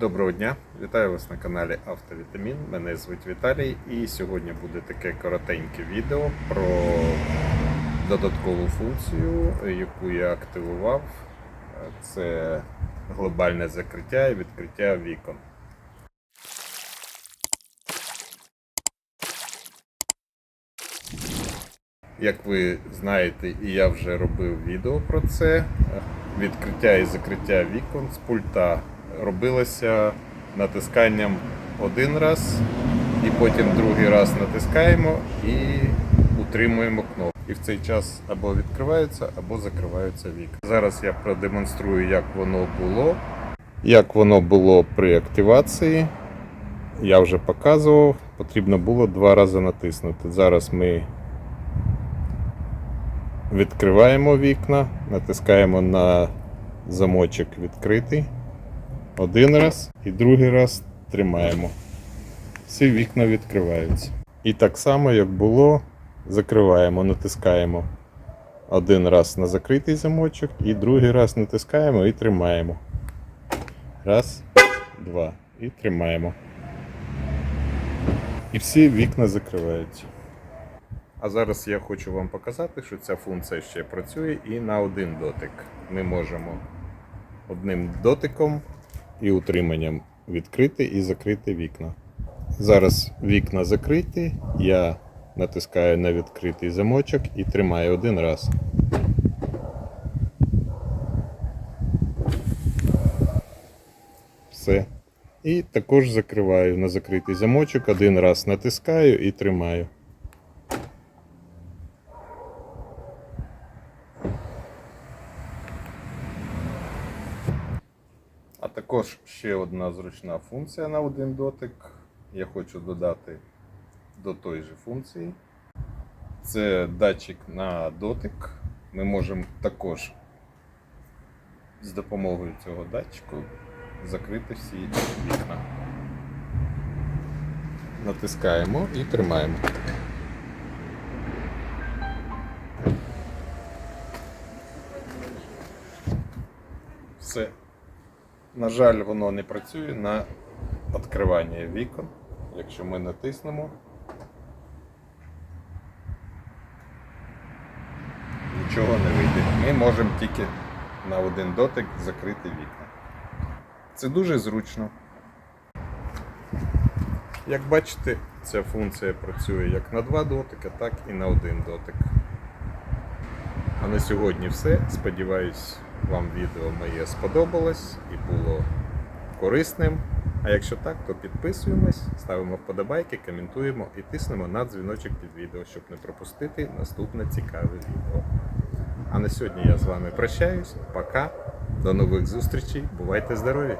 Доброго дня! Вітаю вас на каналі Автовітамін. Мене звуть Віталій і сьогодні буде таке коротеньке відео про додаткову функцію, яку я активував. Це глобальне закриття і відкриття вікон. Як ви знаєте, і я вже робив відео про це. Відкриття і закриття вікон з пульта робилося натисканням один раз, і потім другий раз натискаємо і утримуємо кнопку. І в цей час або відкриваються, або закриваються вікна. Зараз я продемонструю, як воно було. Як воно було при активації. Я вже показував, потрібно було два рази натиснути. Зараз ми Відкриваємо вікна, натискаємо на замочок відкритий. Один раз і другий раз тримаємо. Всі вікна відкриваються. І так само, як було, закриваємо, натискаємо один раз на закритий замочок і другий раз натискаємо і тримаємо. Раз, два. І тримаємо. І всі вікна закриваються. А зараз я хочу вам показати, що ця функція ще працює і на один дотик. Ми можемо одним дотиком і утриманням відкрити і закрити вікна. Зараз вікна закриті, я натискаю на відкритий замочок і тримаю один раз. Все. І також закриваю на закритий замочок, один раз натискаю і тримаю. Також ще одна зручна функція на один дотик. Я хочу додати до тої же функції. Це датчик на дотик. Ми можемо також з допомогою цього датчику закрити всі вікна. Натискаємо і тримаємо. Все. На жаль, воно не працює на відкривання вікон. Якщо ми натиснемо, нічого не вийде. Ми можемо тільки на один дотик закрити вікна. Це дуже зручно. Як бачите, ця функція працює як на два дотики, так і на один дотик. А на сьогодні все. Сподіваюсь, вам відео моє сподобалось і було корисним. А якщо так, то підписуємось, ставимо вподобайки, коментуємо і тиснемо на дзвіночок під відео, щоб не пропустити наступне цікаве відео. А на сьогодні я з вами прощаюсь. Пока. До нових зустрічей. Бувайте здорові!